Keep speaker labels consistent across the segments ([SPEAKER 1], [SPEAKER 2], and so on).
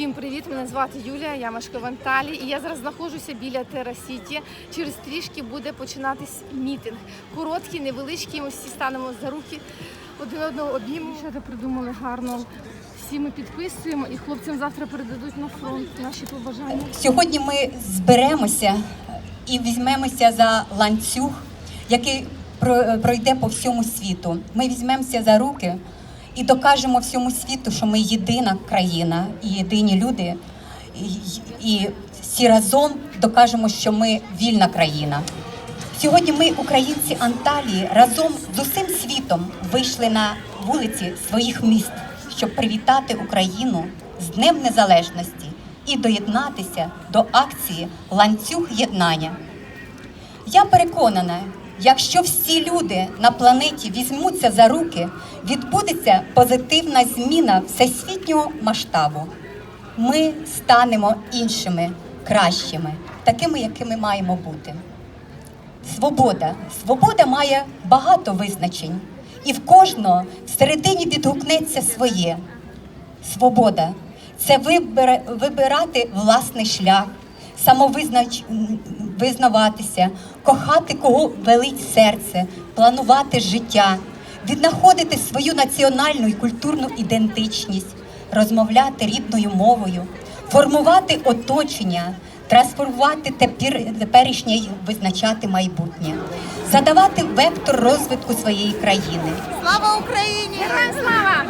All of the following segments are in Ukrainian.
[SPEAKER 1] Всім привіт! Мене звати Юлія, я мешкаю в Анталії, і я зараз знаходжуся біля Терасіті. Через трішки буде починатись мітинг. Короткий, невеличкий. Ми всі станемо за руки один одного обіймемо. Що придумали гарно. Всі ми підписуємо, і хлопцям завтра передадуть на фронт наші побажання.
[SPEAKER 2] Сьогодні ми зберемося і візьмемося за ланцюг, який пройде по всьому світу. Ми візьмемося за руки і докажемо всьому світу, що ми єдина країна і єдині люди. І, всі разом докажемо, що ми вільна країна. Сьогодні ми, українці Анталії, разом з усім світом вийшли на вулиці своїх міст, щоб привітати Україну з Днем Незалежності і доєднатися до акції Ланцюг єднання. Я переконана, якщо всі люди на планеті візьмуться за руки, відбудеться позитивна зміна всесвітнього масштабу. Ми станемо іншими, кращими, такими, якими маємо бути. Свобода. Свобода має багато визначень, і в кожного всередині відгукнеться своє. Свобода це вибирати власний шлях, самовизнач... кохати кого велить серце, планувати життя, віднаходити свою національну і культурну ідентичність, розмовляти рідною мовою, формувати оточення, трансформувати тепер, теперішнє й визначати майбутнє, задавати вектор розвитку своєї країни.
[SPEAKER 3] Слава Україні!
[SPEAKER 1] Героям слава!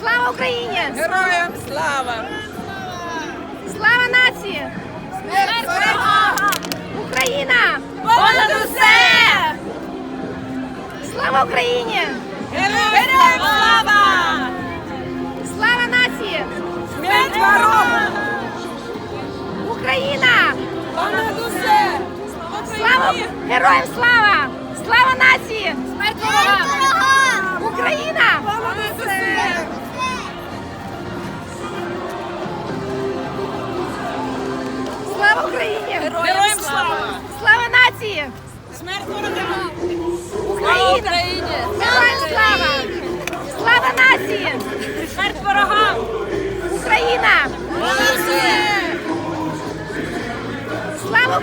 [SPEAKER 1] Слава Україні!
[SPEAKER 3] Героям слава!
[SPEAKER 1] Слава нації!
[SPEAKER 3] Смерть ворогам!
[SPEAKER 1] Україна!
[SPEAKER 3] Понад усе!
[SPEAKER 1] Слава Україні!
[SPEAKER 3] Героям слава!
[SPEAKER 1] Слава нації!
[SPEAKER 3] Смерть ворогам!
[SPEAKER 1] Україна!
[SPEAKER 3] Понад усе!
[SPEAKER 1] Слава героям слава! Слава нації!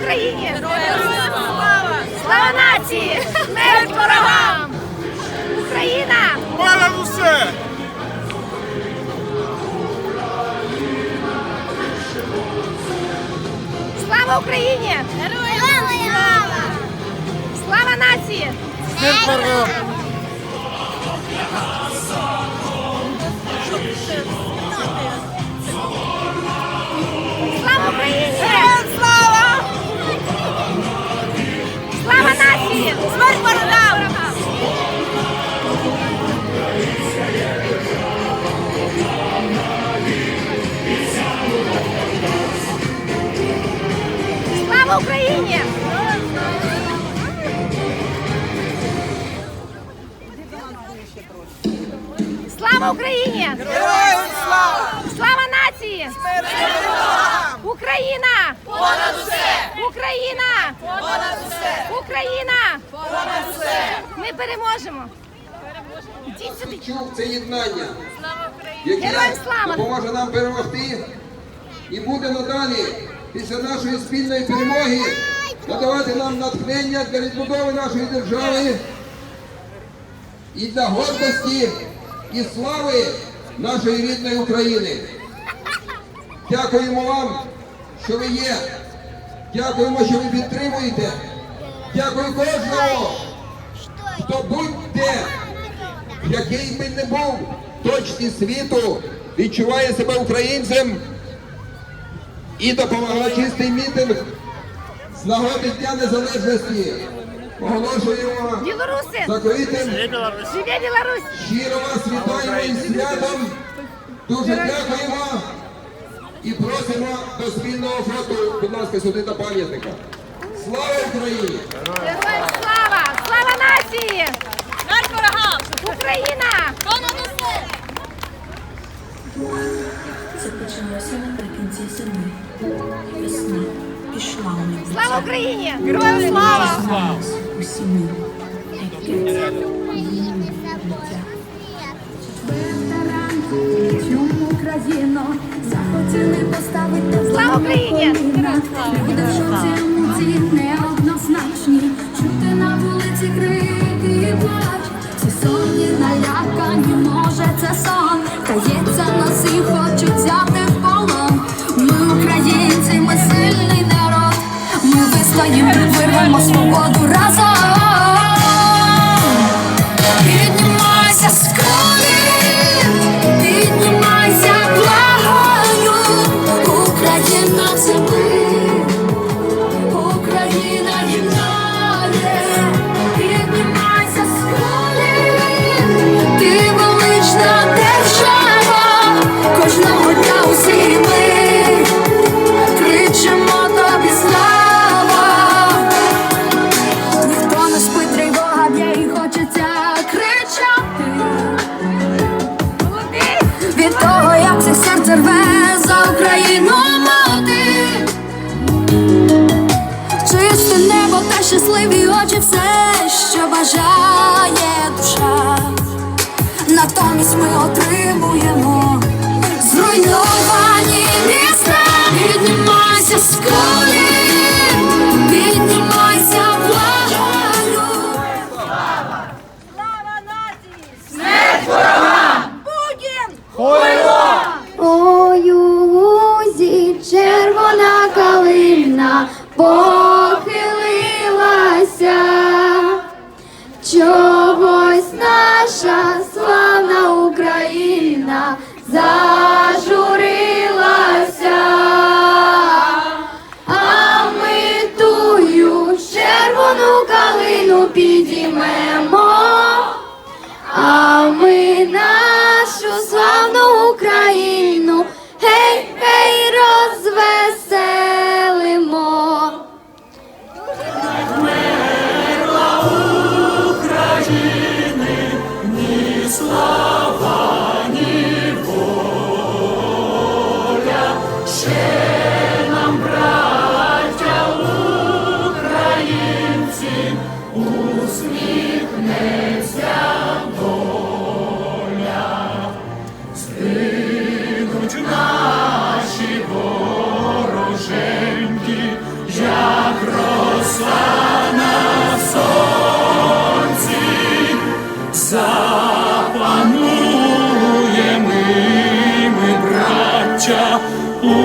[SPEAKER 1] Україні!
[SPEAKER 3] Слава!
[SPEAKER 1] Слава нації!
[SPEAKER 3] Смерть ворогам!
[SPEAKER 1] Україна!
[SPEAKER 3] Понад усе!
[SPEAKER 1] Слава Україні!
[SPEAKER 3] Героям слава!
[SPEAKER 1] Слава нації! Смерть ворогам! Слава Україні!
[SPEAKER 3] Слава
[SPEAKER 1] Україні!
[SPEAKER 3] Героям слава!
[SPEAKER 1] Слава нації! Україна!
[SPEAKER 3] Понад усе!
[SPEAKER 1] Україна!
[SPEAKER 3] Понад усе!
[SPEAKER 1] Україна!
[SPEAKER 3] Понад усе!
[SPEAKER 1] Ми переможемо! Ідіть сюди!
[SPEAKER 4] Це єднання, Слава яке
[SPEAKER 1] Героям слава!
[SPEAKER 4] допоможе нам перемогти і буде надалі після нашої спільної перемоги надавати нам натхнення для відбудови нашої держави і для гордості і слави нашої рідної України. Дякуємо вам, що ви є. Дякуємо, що ви підтримуєте. Дякую кожному, хто будь-де який би не був точці світу, відчуває себе українцем і допомагає чистий мітинг з нагоди Дня Незалежності. Оголошуємо закритим.
[SPEAKER 1] Живе Білорусь!
[SPEAKER 4] Щиро вас вітаємо із святом. Дуже дякуємо і просимо до спільного фото, будь ласка, сюди до пам'ятника. Слава Україні!
[SPEAKER 1] Героям слава! Слава нації!
[SPEAKER 3] Смерть ворогам!
[SPEAKER 1] Україна!
[SPEAKER 3] Понад усе!
[SPEAKER 5] Це почалося зими. Весна пішла у небо.
[SPEAKER 1] Слава Україні! Героям слава!
[SPEAKER 5] Усі ми. Яке це її. Четверта ранку
[SPEAKER 6] Україно, захотіли поставити
[SPEAKER 1] Слава Україні!
[SPEAKER 6] Люди в шоці емоції неоднозначні. Чути на вулиці крики і плач. Всі сонні налякані, може це сон. Тається нас і хочуть взяти ми сильний народ. Ми вистоїмо, вирвемо свободу разом. Натомість ми отримуємо зруйновані міста Піднімайся з колін, піднімайся, благаю
[SPEAKER 3] Слава нації! Смерть ворогам! Путін!
[SPEAKER 6] Ой, у лузі червона калина підіймемо. А ми нашу славну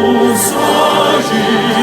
[SPEAKER 1] Вишиванка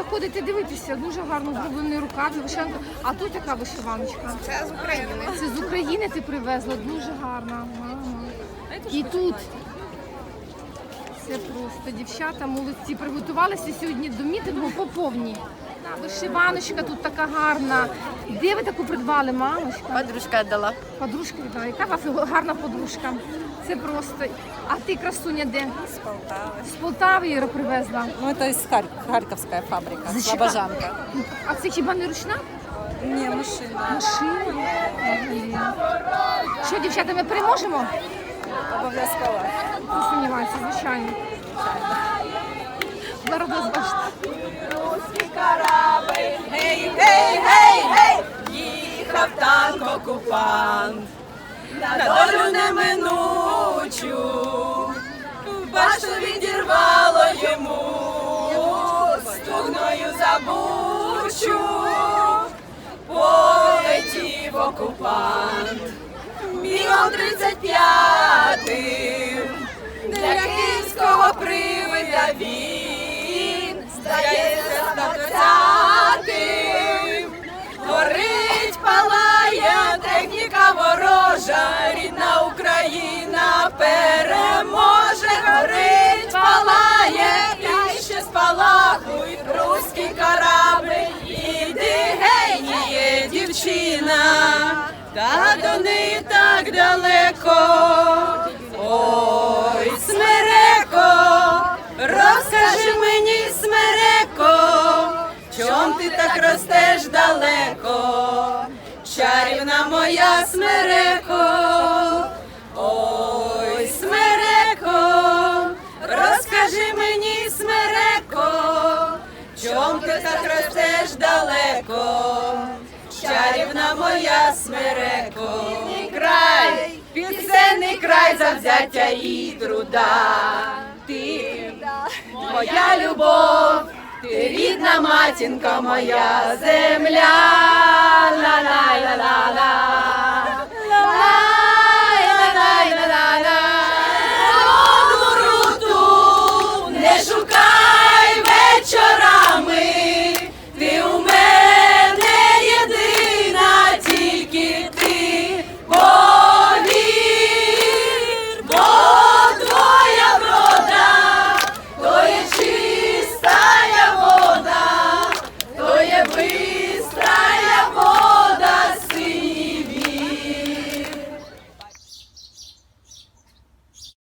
[SPEAKER 1] Треба заходити дивитися, дуже гарно зроблений рукав, і вишиванка. А тут яка вишиваночка? Це з України. Це з України ти привезла, дуже гарна. Ага. І тут це просто дівчата молодці приготувалися сьогодні до мітингу по повній. Вишиваночка тут така гарна. Де ви таку придбали, мамочка?
[SPEAKER 3] Подружка дала.
[SPEAKER 1] Подружка віддала. Яка у вас гарна подружка? Це просто. А ти красуня де?
[SPEAKER 3] З Полтави.
[SPEAKER 1] З Полтави її привезла.
[SPEAKER 7] Ну, это из Харь- Харьковская фабрика,
[SPEAKER 1] Зачем?
[SPEAKER 7] Слобожанка.
[SPEAKER 1] А це хіба не ручна?
[SPEAKER 7] Не, машина.
[SPEAKER 1] Машина. Блін. Що, дівчата, ми переможемо?
[SPEAKER 7] Обов'язково.
[SPEAKER 1] Не сумніваюся, звичайно. Зараз нас бачите.
[SPEAKER 3] Гей, гей, гей, гей! Їхав танк окупант на долю неминучу. Башту відірвало йому стугною забучу. Полетів окупант бігом 35-м. Божа, рідна Україна переможе, горить, палає, і ще спалахуй руські кораблі, іди гей, дівчина, та до неї так далеко, ой, смереко, розкажи мені, смереко, чом ти так ростеш далеко чарівна моя смереко, ой, смереко, розкажи мені, смереко, чом ти так ростеш далеко, чарівна моя смереко, край, пісенний край завзяття і труда. Ти моя любов, ти рідна матінка моя земля. ла ла ла ла ла ла ла ла ла ла